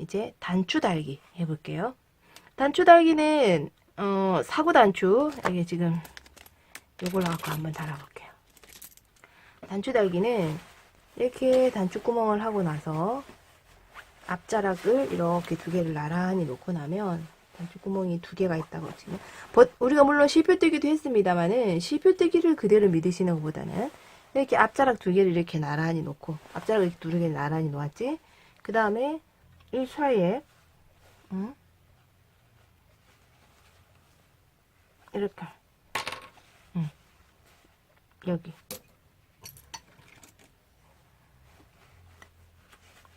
이제 단추 달기 해볼게요. 단추 달기는 어, 사고 단추 이게 지금 요걸로 갖고 한번 달아볼게요. 단추 달기는 이렇게 단추 구멍을 하고 나서 앞자락을 이렇게 두 개를 나란히 놓고 나면 단추 구멍이 두 개가 있다고 치면 버- 우리가 물론 실표 뜨기도 했습니다만은 실표 뜨기를 그대로 믿으시는 것보다는 이렇게 앞자락 두 개를 이렇게 나란히 놓고 앞자락을 이렇게 두 개를 나란히 놓았지 그 다음에 이 사이에 응? 이렇게 응. 여기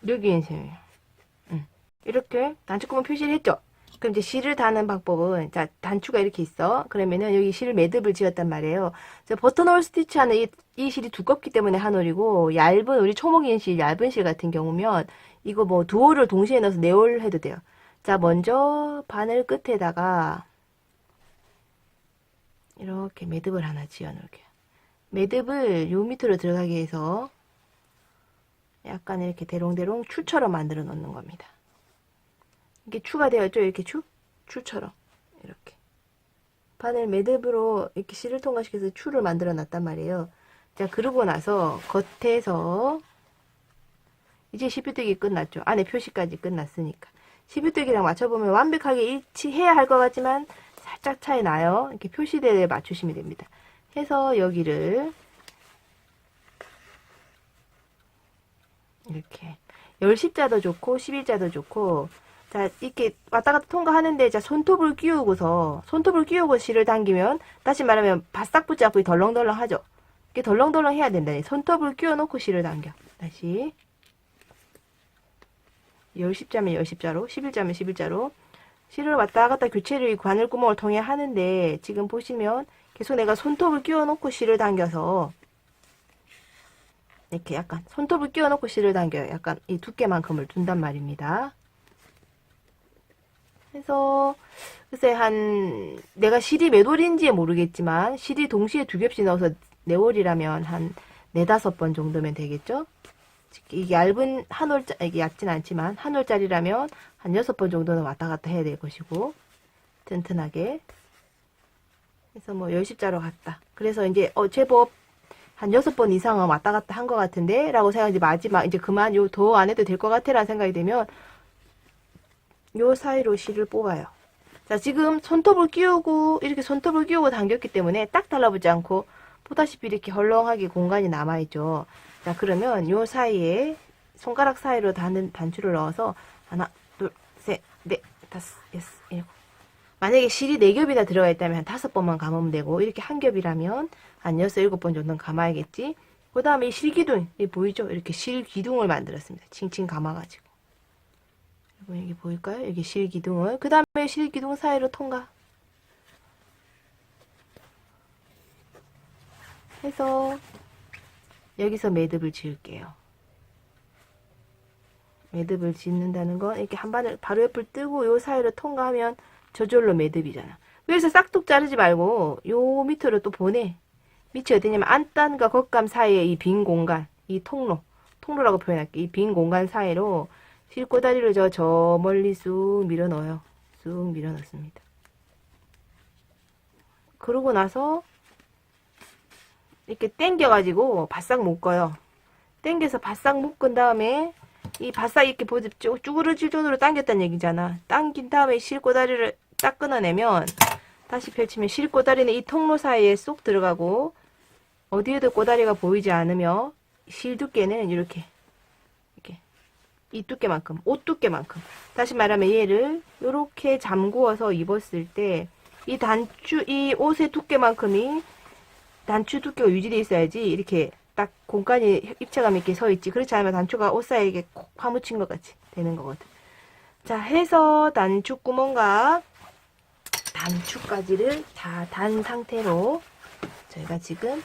여기에 세요 응. 이렇게 단추구멍 표시를 했죠 그럼 이제 실을 다는 방법은 자 단추가 이렇게 있어. 그러면은 여기 실 매듭을 지었단 말이에요. 자, 버튼홀 스티치 하는 이, 이 실이 두껍기 때문에 한 홀이고 얇은 우리 초목인 실 얇은 실 같은 경우면 이거 뭐두 홀을 동시에 넣어서 네홀 해도 돼요. 자 먼저 바늘 끝에다가 이렇게 매듭을 하나 지어 놓을게요. 매듭을 요 밑으로 들어가게 해서 약간 이렇게 대롱대롱 추처럼 만들어 놓는 겁니다 이게 추가 되었죠? 이렇게 추? 추처럼. 이렇게. 바늘 매듭으로 이렇게 실을 통과시켜서 추를 만들어 놨단 말이에요. 자, 그러고 나서 겉에서 이제 시뷰뜨기 끝났죠. 안에 표시까지 끝났으니까. 시뷰뜨기랑 맞춰보면 완벽하게 일치해야 할 것 같지만 살짝 차이 나요. 이렇게 표시대에 맞추시면 됩니다. 해서 여기를 이렇게 10십자도 좋고 11자도 좋고 자, 이렇게 왔다 갔다 통과하는데, 자, 손톱을 끼우고서, 손톱을 끼우고 실을 당기면, 다시 말하면, 바싹 붙지 않고 덜렁덜렁 하죠? 이렇게 덜렁덜렁 해야 된다. 손톱을 끼워 놓고 실을 당겨. 다시. 10십자면 10십자로, 11자면 11자로. 실을 왔다 갔다 교체를 이 바늘구멍을 통해 하는데, 지금 보시면, 계속 내가 손톱을 끼워 놓고 실을 당겨서, 이렇게 약간, 손톱을 끼워 놓고 실을 당겨요. 약간 이 두께만큼을 둔단 말입니다. 해서 글쎄 한 내가 실이 몇 월인지 모르겠지만 실이 동시에 두 겹씩 넣어서 네 월이라면 한 네다섯 번 정도면 되겠죠? 이게 얇은 한 월짜 이게 얇진 않지만 한 월짜리라면 한 여섯 번 정도는 왔다 갔다 해야 될 것이고 튼튼하게 그래서 뭐 열십자로 갔다. 그래서 이제 어 제법 한 여섯 번 이상은 왔다 갔다 한 것 같은데 라고 생각이 마지막 이제 그만 요 더 안 해도 될 것 같아 라는 생각이 되면 요 사이로 실을 뽑아요. 자, 지금 손톱을 끼우고, 이렇게 손톱을 끼우고 당겼기 때문에 딱 달라붙지 않고, 보다시피 이렇게 헐렁하게 공간이 남아있죠. 자, 그러면 요 사이에, 손가락 사이로 단, 단추를 넣어서, 하나, 둘, 셋, 넷, 다섯, 여섯, 일곱. 만약에 실이 네 겹이나 들어가 있다면 한 다섯 번만 감으면 되고, 이렇게 한 겹이라면 한 여섯, 일곱 번 정도는 감아야겠지. 그 다음에 이 실기둥, 이 보이죠? 이렇게 실기둥을 만들었습니다. 칭칭 감아가지고. 여러분 여기 보일까요? 여기 실기둥을. 그 다음에 실기둥 사이로 통과. 해서 여기서 매듭을 지을게요. 매듭을 짓는다는 건 이렇게 한 바늘 바로 옆을 뜨고 요 사이로 통과하면 저절로 매듭이잖아. 그래서 싹둑 자르지 말고 요 밑으로 또 보내. 밑이 어디냐면 안단과 겉감 사이에 이빈 공간 이 통로. 통로라고 표현할게 이 빈 공간 사이로 실꼬다리를 저, 저 멀리 쑥 밀어 넣어요. 쑥 밀어 넣습니다. 그러고 나서 이렇게 당겨가지고 바싹 묶어요. 당겨서 바싹 묶은 다음에 이 바싹 이렇게 보지 쭈- 쭈그러질 정도로 당겼다는 얘기잖아. 당긴 다음에 실꼬다리를 딱 끊어내면 다시 펼치면 실꼬다리는 이 통로 사이에 쏙 들어가고 어디에도 꼬다리가 보이지 않으며 실 두께는 이렇게 이 두께만큼, 옷 두께만큼. 다시 말하면 얘를 이렇게 잠구어서 입었을 때 이 단추, 이 옷의 두께만큼이 단추 두께가 유지되어 있어야지 이렇게 딱 공간이 입체감 있게 서 있지. 그렇지 않으면 단추가 옷 사이에 콕 파묻힌 것 같이 되는 거거든. 자, 해서 단추 구멍과 단추까지를 다 단 상태로 저희가 지금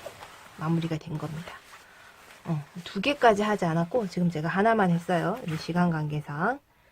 마무리가 된 겁니다. 어, 두 개까지 하지 않았고 지금 제가 하나만 했어요. 이 시간 관계상.